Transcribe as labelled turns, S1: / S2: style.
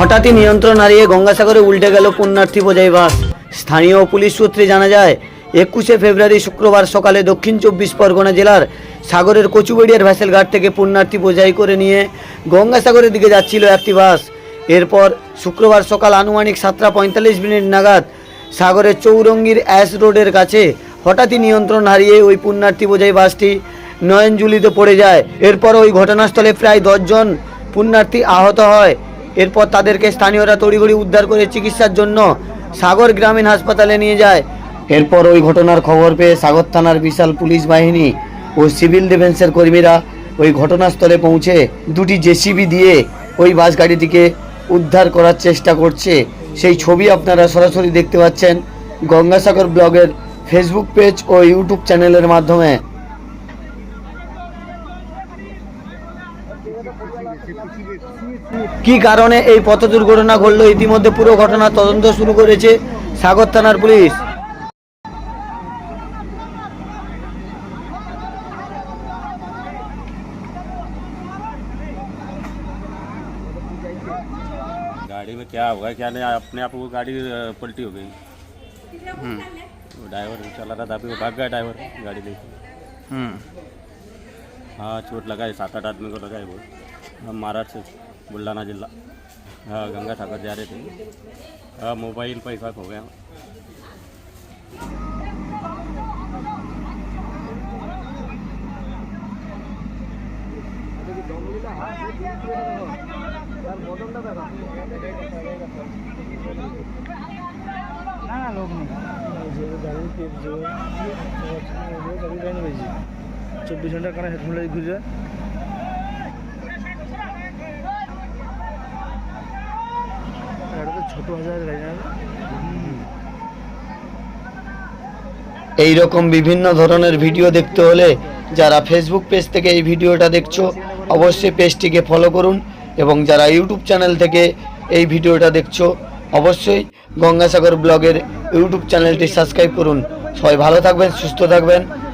S1: হঠাৎই নিয়ন্ত্রণ হারিয়ে গঙ্গাসাগরে উল্টে গেল পুণ্যার্থী বোঝাই বাস। স্থানীয় পুলিশ সূত্রে জানা যায়, একুশে ফেব্রুয়ারি শুক্রবার সকালে দক্ষিণ চব্বিশ পরগনা জেলার সাগরের কচুবেড়িয়ার ভ্যাসেল ঘাট থেকে পুণ্যার্থী বোঝাই করে নিয়ে গঙ্গাসাগরের দিকে যাচ্ছিল একটি বাস। এরপর শুক্রবার সকাল আনুমানিক সাতটা পঁয়তাল্লিশ মিনিট নাগাদ সাগরের চৌরঙ্গির অ্যাশ রোডের কাছে হঠাৎই নিয়ন্ত্রণ হারিয়ে ওই পুণ্যার্থী বোঝাই বাসটি নয়নজুলিতে পড়ে যায়। এরপর ওই ঘটনাস্থলে প্রায় দশজন পুণ্যার্থী আহত হয়। এরপর তাদেরকে স্থানীয়রা তড়িঘড়ি উদ্ধার করে চিকিৎসার জন্য সাগর গ্রামীণ হাসপাতালে নিয়ে যায়। এরপর ওই ঘটনার খবর পেয়ে সাগর থানার বিশাল পুলিশ বাহিনী ও সিভিল ডিফেন্সের কর্মীরা ওই ঘটনাস্থলে পৌঁছে দুটি জেসিবি দিয়ে ওই বাস গাড়িটিকে উদ্ধার করার চেষ্টা করছে। সেই ছবি আপনারা সরাসরি দেখতে পাচ্ছেন গঙ্গাসাগর ব্লগের ফেসবুক পেজ ও ইউটিউব চ্যানেলের মাধ্যমে। কি কারণে এই পথ দুর্ঘটনা ঘটলো ইতিমধ্যে পুরো ঘটনা তদন্ত শুরু করেছে সাগর থানার পুলিশ
S2: गाड़ी में क्या होगा क्या नहीं अपने आप वो गाड़ी अ, पलटी हो गई वो ड्राइवर चला रहा था अभी वो भाग गया ड्राइवर गाड़ी लेके हाँ चोट लगा सात आठ आदमी को लगा बहुत। हम महाराष्ट्र से बुल्ढाना जिला हाँ गंगा सागर जा रहे थे। हाँ मोबाइल पैसा खो गया।
S3: চব্বিশ ঘণ্টা কারণে হেডফোন লাগিয়ে ঘুরে
S1: এই রকম বিভিন্ন ধরনের ভিডিও দেখতে হলে যারা ফেসবুক পেজ থেকে এই ভিডিওটা দেখছ, অবশ্যই পেজটিকে ফলো করুন এবং যারা ইউটিউব চ্যানেল থেকে এই ভিডিওটা দেখছ, অবশ্যই গঙ্গাসাগর ব্লগের ইউটিউব চ্যানেলটি সাবস্ক্রাইব করুন। সবাই ভালো থাকবেন, সুস্থ থাকবেন।